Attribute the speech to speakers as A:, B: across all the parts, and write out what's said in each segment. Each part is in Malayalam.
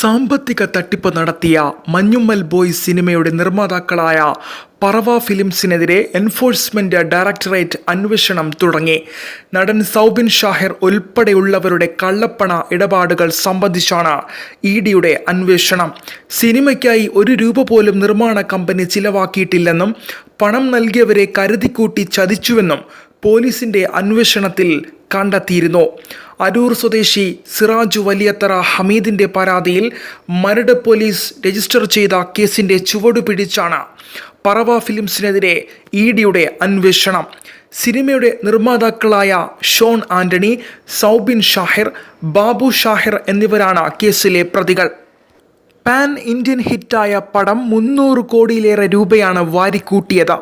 A: സാമ്പത്തിക തട്ടിപ്പ് നടത്തിയ മഞ്ഞുമ്മൽ ബോയ് സിനിമയുടെ നിർമ്മാതാക്കളായ പറവ ഫിലിംസിനെതിരെ എൻഫോഴ്സ്മെന്റ് ഡയറക്ടറേറ്റ് അന്വേഷണം തുടങ്ങി. നടൻ സൗബിൻ ഷാഹിർ ഉൾപ്പെടെയുള്ളവരുടെ കള്ളപ്പണ ഇടപാടുകൾ സംബന്ധിച്ചാണ് ഇ ഡിയുടെ അന്വേഷണം. സിനിമയ്ക്കായി ഒരു രൂപ പോലും നിർമ്മാണ കമ്പനി ചിലവാക്കിയിട്ടില്ലെന്നും പണം നൽകിയവരെ കരുതിക്കൂട്ടി ചതിച്ചുവെന്നും പോലീസിന്റെ അന്വേഷണത്തിൽ കണ്ടെത്തിയിരുന്നു. അരൂർ സ്വദേശി സിറാജു വലിയത്തറ ഹമീദിന്റെ പരാതിയിൽ മരട് പോലീസ് രജിസ്റ്റർ ചെയ്ത കേസിന്റെ ചുവടു പിടിച്ചാണ് പറവ ഫിലിംസിനെതിരെ ഇ ഡിയുടെ അന്വേഷണം. സിനിമയുടെ നിർമ്മാതാക്കളായ ഷോൺ ആന്റണി സൗബിൻ ഷാഹിർ ബാബു ഷാഹിർ എന്നിവരാണ് കേസിലെ പ്രതികൾ. പാൻ ഇന്ത്യൻ ഹിറ്റായ പടം മുന്നൂറ് കോടിയിലേറെ രൂപയാണ് വാരിക്കൂട്ടിയത്.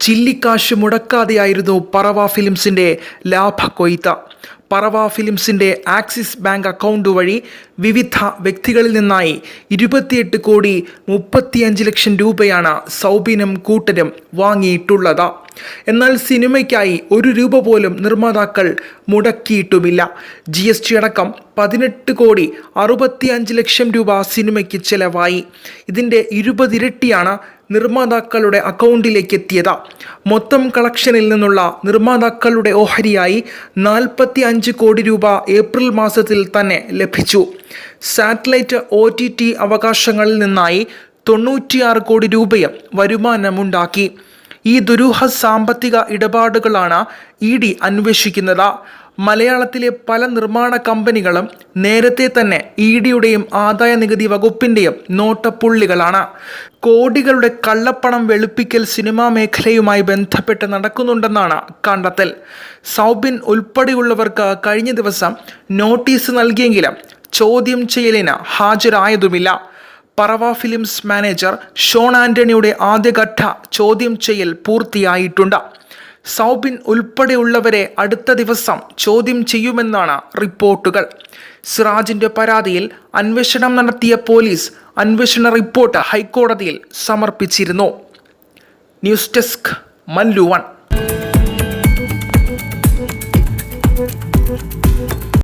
A: ചില്ലിക്കാശ് മുടക്കാതെയായിരുന്നു പറവ ഫിലിംസിന്റെ ലാഭക്കൊയ്ത്ത് പറവ ഫിലിംസിന്റെ ആക്സിസ് ബാങ്ക് അക്കൗണ്ട് വഴി വിവിധ വ്യക്തികളിൽ നിന്നായി ഇരുപത്തിയെട്ട് കോടി മുപ്പത്തിയഞ്ച് ലക്ഷം രൂപയാണ് സൗബിനും കൂട്ടരും വാങ്ങിയിട്ടുള്ളത്. എന്നാൽ സിനിമയ്ക്കായി ഒരു രൂപ പോലും നിർമ്മാതാക്കൾ മുടക്കിയിട്ടുമില്ല. ജി എസ് ടി അടക്കം പതിനെട്ട് കോടി അറുപത്തിയഞ്ച് ലക്ഷം രൂപ സിനിമയ്ക്ക് ചെലവായി. ഇതിന്റെ ഇരുപതിരട്ടിയാണ് നിർമ്മാതാക്കളുടെ അക്കൗണ്ടിലേക്ക് എത്തിയത് മൊത്തം കളക്ഷനിൽ നിന്നുള്ള നിർമ്മാതാക്കളുടെ ഓഹരിയായി നാൽപ്പത്തി അഞ്ച് കോടി രൂപ ഏപ്രിൽ മാസത്തിൽ തന്നെ ലഭിച്ചു. സാറ്റലൈറ്റ് ഒ അവകാശങ്ങളിൽ നിന്നായി തൊണ്ണൂറ്റിയാറ് കോടി രൂപയും വരുമാനമുണ്ടാക്കി. ഈ ദുരൂഹ സാമ്പത്തിക ഇടപാടുകളാണ് ഇ ഡി അന്വേഷിക്കുന്നത്. മലയാളത്തിലെ പല നിർമ്മാണ കമ്പനികളും നേരത്തെ തന്നെ ഇ ഡിയുടെയും ആദായ നികുതി വകുപ്പിന്റെയും നോട്ടപ്പുള്ളികളാണ്. കോടികളുടെ കള്ളപ്പണം വെളുപ്പിക്കൽ സിനിമാ മേഖലയുമായി ബന്ധപ്പെട്ട് നടക്കുന്നുണ്ടെന്നാണ് കണ്ടെത്തൽ. സൗബിൻ ഉൾപ്പെടെയുള്ളവർക്ക് കഴിഞ്ഞ ദിവസം നോട്ടീസ് നൽകിയെങ്കിലും ചോദ്യം ചെയ്യലിന് ഹാജരായതുമില്ല. പറവ ഫിലിംസ് മാനേജർ ഷോൺ ആന്റണിയുടെ ആദ്യഘട്ട ചോദ്യം ചെയ്യൽ പൂർത്തിയായിട്ടുണ്ട്. സൗബിൻ ഉൾപ്പെടെയുള്ളവരെ അടുത്ത ദിവസം ചോദ്യം ചെയ്യുമെന്നാണ് റിപ്പോർട്ടുകൾ. സിറാജിന്റെ പരാതിയിൽ അന്വേഷണം നടത്തിയ പോലീസ് അന്വേഷണ റിപ്പോർട്ട് ഹൈക്കോടതിയിൽ സമർപ്പിച്ചിരുന്നു. News desk മല്ലുവൺ